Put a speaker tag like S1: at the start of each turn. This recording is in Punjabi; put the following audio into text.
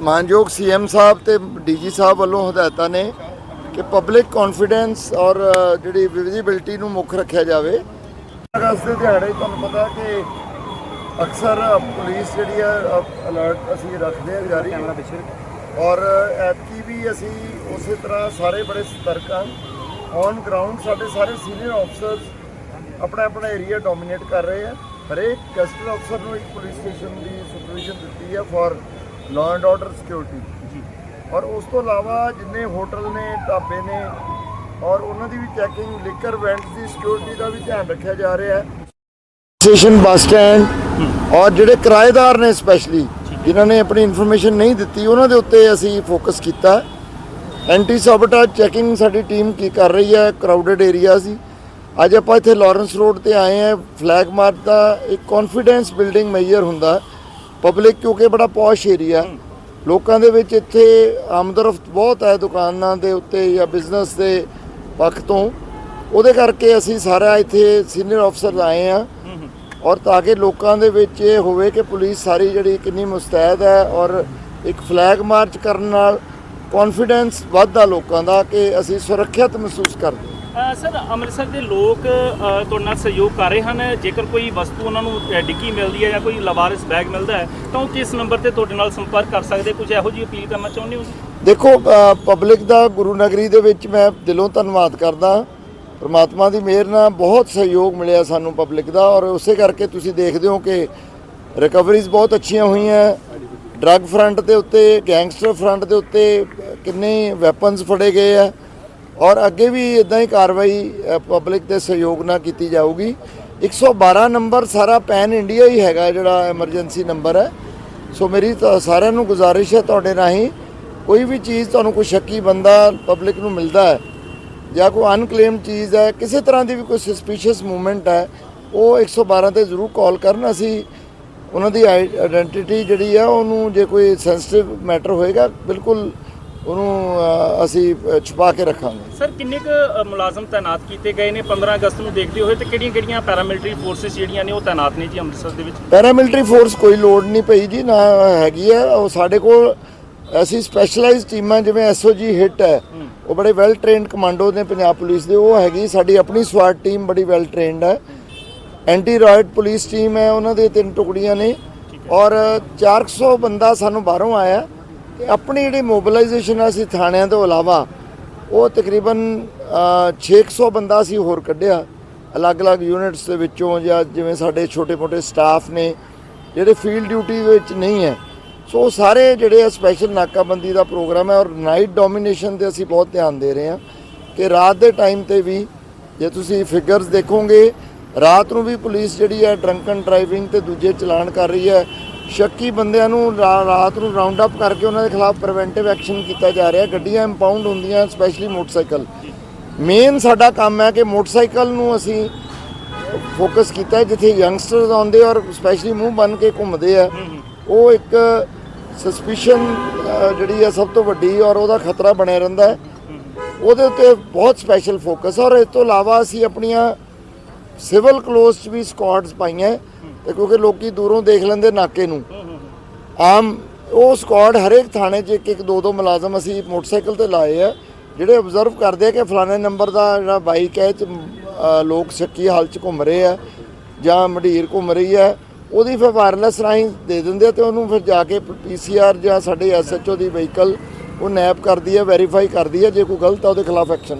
S1: ਮਾਨਯੋਗ ਸੀਐਮ ਸਾਹਿਬ ਤੇ ਡੀਜੀ ਸਾਹਿਬ ਵੱਲੋਂ ਹਦਾਇਤਾਂ ਨੇ ਕਿ ਪਬਲਿਕ ਕੌਨਫੀਡੈਂਸ ਔਰ ਜਿਹੜੀ ਵਿਜ਼ਿਬਿਲਟੀ ਨੂੰ ਮੁੱਖ ਰੱਖਿਆ ਜਾਵੇ। ਅਗਸਤ ਦੇ ਦਿਹਾੜੇ ਤੁਹਾਨੂੰ ਪਤਾ ਕਿ ਅਕਸਰ ਪੁਲਿਸ ਜਿਹੜੀ ਹੈ ਅਲਰਟ ਅਸੀਂ ਰੱਖਦੇ ਹਾਂ ਜਾਰੀ। ਔਰ ਐਤਕੀ ਵੀ ਅਸੀਂ ਉਸੇ ਤਰ੍ਹਾਂ ਸਾਰੇ ਬੜੇ ਸਤਰਕ ਹਾਂ। ਔਨ ਗਰਾਊਂਡ ਸਾਡੇ ਸਾਰੇ ਸੀਨੀਅਰ ਆਫਸਰਸ ਆਪਣਾ ਆਪਣਾ ਏਰੀਆ ਡੋਮੀਨੇਟ ਕਰ ਰਹੇ ਆ। ਹਰੇਕ ਕਸਟਰ ਅਫਸਰ ਨੂੰ ਇੱਕ ਪੁਲਿਸ ਸਟੇਸ਼ਨ ਦੀ ਸੁਪਰਵਿਜ਼ਨ ਦਿੱਤੀ ਹੈ for law and order security ਜੀ। ਔਰ ਉਸ ਤੋਂ ਇਲਾਵਾ ਜਿੰਨੇ ਹੋਟਲ ਨੇ ਢਾਬੇ ਨੇ ਔਰ ਉਹਨਾਂ ਦੀ ਵੀ ਚੈਕਿੰਗ ਲਿਕਰ ਵੈਂਟਸ ਦੀ ਸਿਕਿਉਰਿਟੀ ਦਾ ਵੀ ਧਿਆਨ ਰੱਖਿਆ ਜਾ ਰਿਹਾ ਹੈ। ਸਟੇਸ਼ਨ ਬੱਸ ਸਟੈਂਡ ਔਰ ਜਿਹੜੇ ਕਿਰਾਏਦਾਰ ਨੇ ਸਪੈਸ਼ਲੀ ਜਿਨ੍ਹਾਂ ਨੇ ਆਪਣੀ ਇਨਫੋਰਮੇਸ਼ਨ ਨਹੀਂ ਦਿੱਤੀ ਉਹਨਾਂ ਦੇ ਉੱਤੇ ਅਸੀਂ ਫੋਕਸ ਕੀਤਾ। ਐਂਟੀ ਸਾਬੋਟੇਜ ਚੈਕਿੰਗ ਸਾਡੀ ਟੀਮ ਕੀ ਕਰ ਰਹੀ ਹੈ ਕਰਾਊਡਡ ਏਰੀਆ ਸੀ। ਅੱਜ ਆਪਾਂ ਇੱਥੇ ਲਾਰੈਂਸ ਰੋਡ ਤੇ ਆਏ ਹਾਂ। ਫਲੈਗ ਮਾਰਚ ਦਾ ਇੱਕ ਕੌਨਫੀਡੈਂਸ ਬਿਲਡਿੰਗ ਮੇਜਰ ਹੁੰਦਾ। ਪਬਲਿਕ ਕਿਉਂਕਿ ਬੜਾ ਪੌਸ਼ ਏਰੀਆ ਲੋਕਾਂ ਦੇ ਵਿੱਚ ਇੱਥੇ ਆਮਦਰਫਤ ਬਹੁਤ ਹੈ ਦੁਕਾਨਾਂ ਦੇ ਉੱਤੇ ਜਾਂ ਬਿਜ਼ਨਸ ਦੇ ਪੱਖ ਤੋਂ। ਉਹਦੇ ਕਰਕੇ ਅਸੀਂ ਸਾਰਾ ਇੱਥੇ ਸੀਨੀਅਰ ਅਫਸਰ ਆਏ ਆ ਔਰ ਤਾਂ ਕਿ ਲੋਕਾਂ ਦੇ ਵਿੱਚ ਇਹ ਹੋਵੇ ਕਿ ਪੁਲਿਸ ਸਾਰੀ ਜਿਹੜੀ ਕਿੰਨੀ ਮੁਸਤੈਦ ਹੈ ਔਰ ਇੱਕ ਫਲੈਗ ਮਾਰਚ ਕਰਨ ਨਾਲ ਕੌਨਫੀਡੈਂਸ ਵੱਧਦਾ ਲੋਕਾਂ ਦਾ ਕਿ ਅਸੀਂ ਸੁਰੱਖਿਅਤ ਮਹਿਸੂਸ ਕਰਦੇ
S2: ਸਰ ਅੰਮ੍ਰਿਤਸਰ ਦੇ ਲੋਕ ਅ, ਤੁਹਾਡੇ ਨਾਲ ਸਹਿਯੋਗ ਕਰ ਰਹੇ ਹਨ। ਜੇਕਰ ਕੋਈ ਵਸਤੂ ਉਹਨਾਂ ਨੂੰ ਡਿੱਕੀ ਮਿਲਦੀ ਹੈ ਜਾਂ ਕੋਈ ਲਵਾਰਿਸ ਬੈਗ ਮਿਲਦਾ ਹੈ ਤਾਂ ਉਹ ਕਿਸ ਨੰਬਰ ਤੇ ਤੁਹਾਡੇ ਨਾਲ ਸੰਪਰਕ ਕਰ ਸਕਦੇ? ਕੁਝ ਇਹੋ ਜਿਹੀ ਅਪੀਲ ਕਰਨਾ ਚਾਹੁੰਦੇ ਹੋ
S1: ਦੇਖੋ ਪਬਲਿਕ ਦਾ ਗੁਰੂ ਨਗਰੀ ਦੇ ਵਿੱਚ ਮੈਂ ਦਿਲੋਂ ਧੰਨਵਾਦ ਕਰਦਾ। ਪਰਮਾਤਮਾ ਦੀ ਮਿਹਰ ਨਾਲ ਬਹੁਤ ਸਹਿਯੋਗ ਮਿਲਿਆ ਸਾਨੂੰ ਪਬਲਿਕ ਦਾ ਔਰ ਉਸੇ ਕਰਕੇ ਤੁਸੀਂ ਦੇਖਦੇ ਹੋ ਕਿ ਰਿਕਵਰੀਜ਼ ਬਹੁਤ ਅੱਛੀਆਂ ਹੋਈਆਂ। ਡਰੱਗ ਫਰੰਟ ਦੇ ਉੱਤੇ ਗੈਂਗਸਟਰ ਫਰੰਟ ਦੇ ਉੱਤੇ ਕਿੰਨੇ ਵੈਪਨਸ ਫੜੇ ਗਏ ਆ। ਔਰ ਅੱਗੇ ਵੀ ਇਦਾਂ ਹੀ ਕਾਰਵਾਈ ਪਬਲਿਕ ਦੇ ਸਹਿਯੋਗ ਨਾਲ ਕੀਤੀ ਜਾਊਗੀ। 112 ਨੰਬਰ ਸਾਰਾ ਪੈਨ ਇੰਡੀਆ ਹੀ ਹੈਗਾ ਜਿਹੜਾ ਐਮਰਜੈਂਸੀ ਨੰਬਰ ਹੈ। ਸੋ ਮੇਰੀ ਤਾਂ ਸਾਰਿਆਂ ਨੂੰ ਗੁਜ਼ਾਰਿਸ਼ ਹੈ ਤੁਹਾਡੇ ਰਾਹੀਂ ਕੋਈ ਵੀ ਚੀਜ਼ ਤੁਹਾਨੂੰ ਕੋਈ ਸ਼ੱਕੀ ਬੰਦਾ ਪਬਲਿਕ ਨੂੰ ਮਿਲਦਾ ਹੈ ਜਾਂ ਕੋਈ ਅਨਕਲੇਮ ਚੀਜ਼ ਹੈ, ਕਿਸੇ ਤਰ੍ਹਾਂ ਦੀ ਵੀ ਕੋਈ ਸਸਪੀਸ਼ੀਅਸ ਮੂਵਮੈਂਟ ਹੈ, ਉਹ 112 ਤੇ ਜ਼ਰੂਰ ਕਾਲ ਕਰਨ। ਅਸੀਂ ਉਹਨਾਂ ਦੀ ਆਇਡੈਂਟੀਟੀ ਜਿਹੜੀ ਆ, ਉਹਨੂੰ ਜੇ ਕੋਈ ਸੈਂਸਿਟਿਵ ਮੈਟਰ ਹੋਏਗਾ, ਬਿਲਕੁਲ ਉਹਨੂੰ ਅਸੀਂ ਛੁਪਾ ਕੇ ਰੱਖਾਂਗੇ।
S2: ਸਰ ਕਿੰਨੇ ਕੁ ਮੁਲਾਜ਼ਮ ਤਾਇਨਾਤ ਕੀਤੇ ਗਏ ਨੇ? 15 ਅਗਸਤ ਨੂੰ ਦੇਖਦੇ ਹੋਏ ਤੇ ਕਿਹੜੀਆਂ-ਕਿਹੜੀਆਂ ਪੈਰਾਮਿਲਟਰੀ ਫੋਰਸਸ ਜਿਹੜੀਆਂ ਨੇ ਉਹ ਤਾਇਨਾਤ ਨੇ ਜੀ ਅੰਮ੍ਰਿਤਸਰ ਦੇ ਵਿੱਚ?
S1: ਪੈਰਾਮਿਲਟਰੀ ਫੋਰਸ ਕੋਈ ਲੋੜ ਨਹੀਂ ਪਈ ਜੀ ਨਾ ਹੈਗੀ ਹੈ। ਉਹ ਸਾਡੇ ਕੋਲ ਅਸੀਂ ਸਪੈਸ਼ਲਾਈਜ਼ ਟੀਮਾਂ ਜਿਵੇਂ ਐਸਓਜੀ ਹਿੱਟ ਹੈ ਉਹ ਬੜੇ ਵੈਲ ਟ੍ਰੇਨਡ ਕਮਾਂਡੋ ਨੇ ਪੰਜਾਬ ਪੁਲਿਸ ਦੇ ਉਹ ਹੈਗੀ ਸਾਡੀ ਆਪਣੀ ਸਵਾਟ ਟੀਮ ਬੜੀ ਵੈਲ ਟ੍ਰੇਨਡ ਹੈ। ਐਂਟੀ ਰਾਇਟ ਪੁਲਿਸ ਟੀਮ ਹੈ ਉਹਨਾਂ ਦੇ ਤਿੰਨ ਟੁਕੜੀਆਂ ਨੇ। ਔਰ 400 ਬੰਦਾ ਸਾਨੂੰ ਬਾਹਰੋਂ ਆਇਆ। ਤੇ ਆਪਣੀ ਜਿਹੜੀ ਮੋਬਿਲਾਈਜੇਸ਼ਨ ਹੈ ਅਸੀਂ ਥਾਣਿਆਂ ਤੋਂ ਇਲਾਵਾ ਉਹ ਤਕਰੀਬਨ ਅ, 600 ਬੰਦਾ ਅਸੀਂ ਹੋਰ ਕੱਢਿਆ। ਅਲੱਗ-ਅਲੱਗ ਯੂਨਿਟਸ ਦੇ ਵਿੱਚੋਂ ਜਾਂ ਜਿਵੇਂ ਸਾਡੇ ਛੋਟੇ-ਮੋਟੇ ਸਟਾਫ ਨੇ ਜਿਹੜੇ ਫੀਲਡ ਡਿਊਟੀ ਵਿੱਚ ਨਹੀਂ ਹੈ। ਸੋ ਉਹ ਸਾਰੇ ਜਿਹੜੇ ਆ ਸਪੈਸ਼ਲ ਨਾਕਾਬੰਦੀ ਦਾ ਪ੍ਰੋਗਰਾਮ ਹੈ ਔਰ ਨਾਈਟ ਡੋਮੀਨੇਸ਼ਨ ਤੇ ਅਸੀਂ ਬਹੁਤ ਧਿਆਨ ਦੇ ਰਹੇ ਹਾਂ ਕਿ ਰਾਤ ਦੇ ਟਾਈਮ ਤੇ ਵੀ ਜੇ ਤੁਸੀਂ ਫਿਗਰਸ ਦੇਖੋਗੇ ਰਾਤ ਨੂੰ ਵੀ ਪੁਲਿਸ ਜਿਹੜੀ ਹੈ ਡਰੰਕਨ ਡਰਾਈਵਿੰਗ ਤੇ ਦੂਜੇ ਚਲਾਨ ਕਰ ਰਹੀ ਹੈ। ਸ਼ੱਕੀ ਬੰਦਿਆਂ ਨੂੰ ਰਾ- ਰਾਤ ਨੂੰ ਰਾਉਂਡ ਅਪ ਕਰਕੇ ਉਹਨਾਂ ਦੇ ਖਿਲਾਫ ਪ੍ਰੀਵੈਂਟਿਵ ਐਕਸ਼ਨ ਕੀਤਾ ਜਾ ਰਿਹਾ। ਗੱਡੀਆਂ ਇੰਪਾਊਂਡ ਹੁੰਦੀਆਂ ਸਪੈਸ਼ਲੀ ਮੋਟਰਸਾਈਕਲ। ਮੇਨ ਸਾਡਾ ਕੰਮ ਹੈ ਕਿ ਮੋਟਰਸਾਈਕਲ ਨੂੰ ਅਸੀਂ ਫੋਕਸ ਕੀਤਾ ਹੈ, ਜਿੱਥੇ ਯੰਗਸਟਰਸ ਆਉਂਦੇ ਔਰ ਸਪੈਸ਼ਲੀ ਮੂੰਹ ਬੰਨ ਕੇ ਘੁੰਮਦੇ ਆ। ਉਹ ਇੱਕ ਸਸਪੀਸ਼ਨ ਜਿਹੜੀ ਹੈ ਸਭ ਤੋਂ ਵੱਡੀ ਔਰ ਉਹਦਾ ਖਤਰਾ ਬਣਿਆ ਰਹਿੰਦਾ ਹੈ। ਉਹਦੇ ਉੱਤੇ ਬਹੁਤ ਸਪੈਸ਼ਲ ਫੋਕਸ ਔਰ ਇਸ ਤੋਂ ਇਲਾਵਾ ਅਸੀਂ ਆਪਣੀਆਂ ਸਿਵਲ ਕਲੋਜ਼ 'ਚ ਵੀ ਸਕਾਡਸ ਪਾਈਆਂ ਤੇ ਕਿਉਂਕਿ ਲੋਕੀ ਦੂਰੋਂ ਦੇਖ ਲੈਂਦੇ ਨਾਕੇ ਨੂੰ। ਆਮ ਉਹ ਸਕਾਡ ਹਰੇਕ ਥਾਣੇ 'ਚ ਇੱਕ ਇੱਕ ਦੋ ਦੋ ਮੁਲਾਜ਼ਮ ਅਸੀਂ ਮੋਟਰਸਾਈਕਲ ਤੇ ਲਾਏ ਆ, ਜਿਹੜੇ ਆਬਜ਼ਰਵ ਕਰਦੇ ਆ ਕਿ ਫਲਾਣੇ ਨੰਬਰ ਦਾ ਜਿਹੜਾ ਬਾਈਕ ਹੈ 'ਚ ਲੋਕ ਸ਼ੱਕੀ ਹਾਲ 'ਚ ਘੁੰਮ ਰਹੇ ਆ ਜਾਂ ਮੰਡੀਰ ਘੁੰਮ ਰਹੀ ਹੈ ਉਹਦੀ ਫਿਰ ਵਾਇਰਲੈਸ ਰਾਹੀਂ ਦੇ ਦਿੰਦੇ ਆ ਤੇ ਉਹਨੂੰ ਫਿਰ ਜਾ ਕੇ ਪੀਸੀਆਰ ਜਾਂ ਸਾਡੇ ਐਸਐਚਓ ਦੀ ਵਹੀਕਲ ਉਹ ਨੈਪ ਕਰਦੀ ਹੈ ਵੈਰੀਫਾਈ ਕਰਦੀ ਹੈ ਜੇ ਕੋਈ ਗਲਤ ਆ ਉਹਦੇ ਖਿਲਾਫ ਐਕਸ਼ਨ